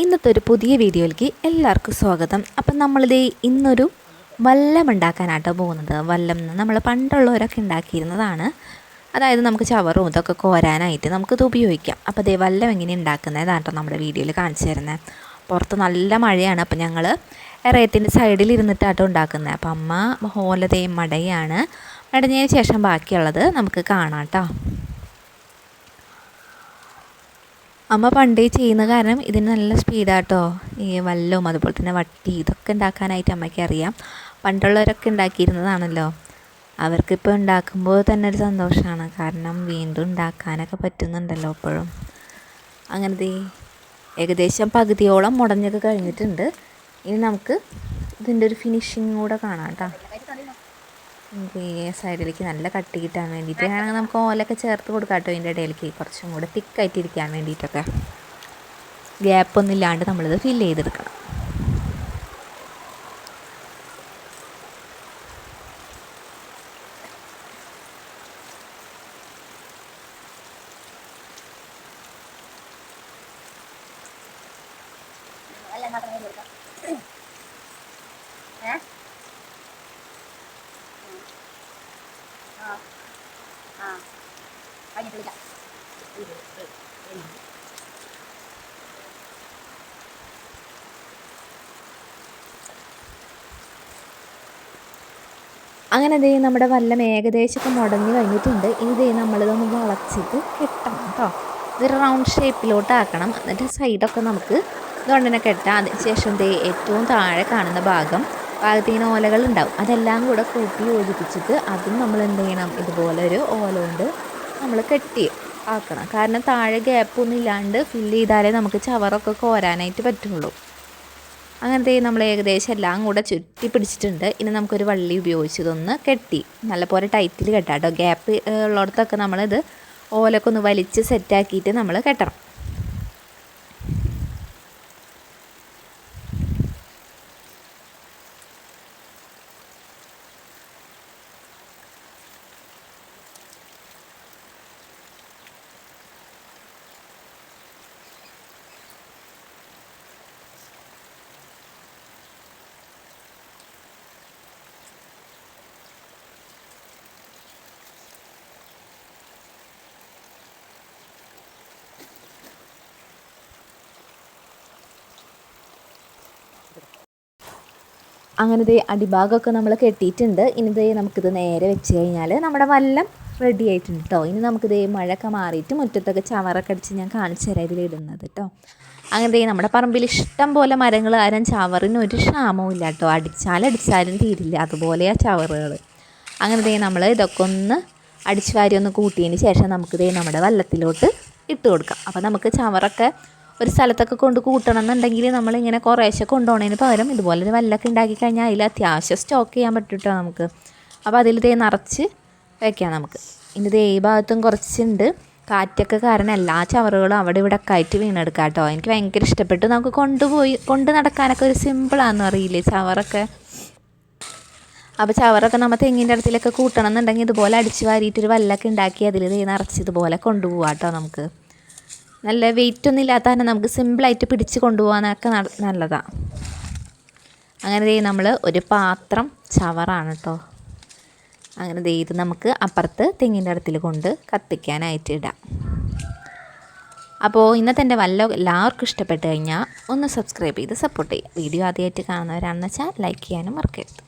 ഇന്നത്തെ ഒരു പുതിയ വീഡിയോയിലേക്ക് എല്ലാവർക്കും സ്വാഗതം. അപ്പം നമ്മളിത് ഇന്നൊരു വല്ലം ഉണ്ടാക്കാനാട്ടോ പോകുന്നത്. വല്ലം നമ്മൾ പണ്ടുള്ളവരൊക്കെ ഉണ്ടാക്കിയിരുന്നതാണ്. അതായത് നമുക്ക് ചവറും ഇതൊക്കെ കോരാനായിട്ട് നമുക്കിത് ഉപയോഗിക്കാം. അപ്പോൾ അതേ വല്ലം എങ്ങനെ ഉണ്ടാക്കുന്നതാട്ടോ നമ്മുടെ വീഡിയോയിൽ കാണിച്ചു തരുന്നത് പുറത്ത് നല്ല മഴയാണ്. അപ്പോൾ ഞങ്ങൾ എറയത്തിന്റെ സൈഡിൽ ഇരുന്നിട്ടാട്ടോ ഉണ്ടാക്കുന്നത്. അപ്പം അമ്മ ഹോലതേ മടയാണ്. മടഞ്ഞതിന് ശേഷം ബാക്കിയുള്ളത് നമുക്ക് കാണാം കേട്ടോ. അമ്മ പണ്ടേ ചെയ്യുന്ന കാരണം ഇതിന് നല്ല സ്പീഡാട്ടോ. ഈ വല്ലവും അതുപോലെ തന്നെ വട്ടി ഇതൊക്കെ ഉണ്ടാക്കാനായിട്ട് അമ്മയ്ക്ക് അറിയാം. പണ്ടുള്ളവരൊക്കെ ഉണ്ടാക്കിയിരുന്നതാണല്ലോ. അവർക്കിപ്പോൾ ഉണ്ടാക്കുമ്പോൾ തന്നെ ഒരു സന്തോഷമാണ്. കാരണം വീണ്ടും ഉണ്ടാക്കാനൊക്കെ പറ്റുന്നുണ്ടല്ലോ ഇപ്പോഴും. അങ്ങനത്തെ ഏകദേശം പകുതിയോളം മുടഞ്ഞൊക്കെ കഴിഞ്ഞിട്ടുണ്ട്. ഇനി നമുക്ക് ഇതിന്റെ ഒരു ഫിനിഷിംഗ് കൂടെ കാണാം കേട്ടോ. സൈഡിലേക്ക് നല്ല കട്ടി കിട്ടാൻ വേണ്ടിയിട്ട്. വേണമെങ്കിൽ നമുക്ക് ഓലൊക്കെ ചേർത്ത് കൊടുക്കാം കേട്ടോ ഇതിന്റെ ഇടയിലേക്ക്. കുറച്ചും കൂടെ തിക്കായിട്ട് ഇരിക്കാൻ വേണ്ടിയിട്ടൊക്കെ. ഗ്യാപ്പൊന്നും ഇല്ലാണ്ട് നമ്മളിത് ഫില്ല് ചെയ്തെടുക്കണം. ഏ ആ ആ അങ്ങനെ ദേ നമ്മുടെ വല്ലം ഏകദേശമൊക്കെ മുടങ്ങി കഴിഞ്ഞിട്ടുണ്ട്. ഇനി ദേ നമ്മളിതൊന്ന് വളച്ചിട്ട് കെട്ടണം കേട്ടോ ഇതൊരു റൗണ്ട് ഷേപ്പിലോട്ടാക്കണം എന്നിട്ട് സൈഡൊക്കെ നമുക്ക് ഇതുകൊണ്ട് തന്നെ കെട്ടാം. അതിന് ശേഷം ദേ ഏറ്റവും താഴെ കാണുന്ന ഭാഗം ഭാഗത്തിങ്ങനെ ഓലകൾ ഉണ്ടാവും. അതെല്ലാം കൂടെ കൂട്ടി യോജിപ്പിച്ചിട്ട് അതും നമ്മൾ എന്ത് ചെയ്യണം? ഇതുപോലെ ഒരു ഓല കൊണ്ട് നമ്മൾ കെട്ടി ആക്കണം. കാരണം താഴെ ഗ്യാപ്പൊന്നും ഇല്ലാണ്ട് ഫില്ല് ചെയ്താലേ നമുക്ക് ചവറൊക്കെ കോരാനായിട്ട് പറ്റുള്ളൂ. അങ്ങനത്തെ നമ്മൾ ഏകദേശം എല്ലാം കൂടെ ചുറ്റി പിടിച്ചിട്ടുണ്ട്. ഇനി നമുക്കൊരു വള്ളി ഉപയോഗിച്ച് ഇതൊന്ന് കെട്ടി നല്ലപോലെ ടൈറ്റിൽ കെട്ടാം കേട്ടോ ഗ്യാപ്പ് ഉള്ളിടത്തൊക്കെ നമ്മളിത് ഓലൊക്കെ ഒന്ന് വലിച്ച് സെറ്റാക്കിയിട്ട് നമ്മൾ കെട്ടണം. അങ്ങനെ ദേ അടിഭാഗമൊക്കെ നമ്മൾ കെട്ടിയിട്ടുണ്ട്. ഇനി ദേ നമുക്കിത് നേരെ വെച്ച് കഴിഞ്ഞാൽ നമ്മുടെ വല്ലം റെഡി ആയിട്ടുണ്ട് കേട്ടോ ഇനി നമുക്ക് ദേ മഴയൊക്കെ മാറിയിട്ട് മുറ്റത്തൊക്കെ ചവറൊക്കെ അടിച്ച് ഞാൻ കാണിച്ചു തരാം ഇതിലിടുന്നത് കേട്ടോ അങ്ങനത്തെ നമ്മുടെ പറമ്പിൽ ഇഷ്ടം പോലെ മരങ്ങൾ ആരും ചവറിന് ഒരു ക്ഷാമവും ഇല്ല കേട്ടോ അടിച്ചാലടിച്ചാലും തീരില്ല. അതുപോലെയാ ചവറുകൾ അങ്ങനത്തെ നമ്മൾ ഇതൊക്കെ ഒന്ന് അടിച്ചു വാരി ഒന്ന് കൂട്ടിയതിന് ശേഷം നമുക്ക് ദേ നമ്മുടെ വല്ലത്തിലോട്ട് ഇട്ട് കൊടുക്കാം. അപ്പോൾ നമുക്ക് ചവറൊക്കെ ഒരു സ്ഥലത്തൊക്കെ കൊണ്ട് കൂട്ടണം എന്നുണ്ടെങ്കിൽ നമ്മളിങ്ങനെ കുറേശ്ശെ കൊണ്ടുപോകണതിന് പകരം ഇതുപോലെ ഒരു വല്ലൊക്കെ ഉണ്ടാക്കി കഴിഞ്ഞാൽ അതിൽ അത്യാവശ്യം സ്റ്റോക്ക് ചെയ്യാൻ പറ്റും കേട്ടോ നമുക്ക്. അപ്പോൾ അതിൽ ഇതേ നിറച്ച് വയ്ക്കാം നമുക്ക്. ഇനി ദേ ഈ ഭാഗത്തും കുറച്ചുണ്ട്. കാറ്റൊക്കെ കാരണം എല്ലാ ചവറുകളും അവിടെ ഇവിടെ ഒക്കെ ആയിട്ട് വീണെടുക്കാം കേട്ടോ. എനിക്ക് ഭയങ്കര ഇഷ്ടപ്പെട്ടു. നമുക്ക് കൊണ്ടുപോയി കൊണ്ട് നടക്കാനൊക്കെ ഒരു സിമ്പിളാണെന്ന് അറിയില്ലേ ചവറൊക്കെ? അപ്പോൾ ചവറൊക്കെ നമ്മൾ തെങ്ങിന്റെ അടുത്തിലൊക്കെ കൂട്ടണം എന്നുണ്ടെങ്കിൽ ഇതുപോലെ അടിച്ച് വാരിയിട്ടൊരു വല്ലൊക്കെ ഉണ്ടാക്കി അതിൽ നിറച്ച് ഇതുപോലെ കൊണ്ടുപോകാം കേട്ടോ നമുക്ക്. നല്ല വെയിറ്റ് ഒന്നും ഇല്ലാത്ത തന്നെ നമുക്ക് സിമ്പിളായിട്ട് പിടിച്ച് കൊണ്ടുപോകാനൊക്കെ നല്ലതാണ് അങ്ങനെ ദേ നമ്മൾ ഒരു പാത്രം ചവറാണ് കേട്ടോ അങ്ങനെ ദേ ഇത് നമുക്ക് അപ്പുറത്ത് തെങ്ങിന്റെ അടുത്തിൽ കൊണ്ട് കത്തിക്കാനായിട്ട് ഇടാം. അപ്പോൾ ഇന്നത്തെ എന്റെ വല്ല എല്ലാവർക്കും ഇഷ്ടപ്പെട്ട് കഴിഞ്ഞാൽ ഒന്ന് സബ്സ്ക്രൈബ് ചെയ്ത് സപ്പോർട്ട് ചെയ്യുക. വീഡിയോ ആദ്യമായിട്ട് കാണുന്നവരാണെന്ന് വെച്ചാൽ ലൈക്ക് ചെയ്യാനും മറക്കരുത്.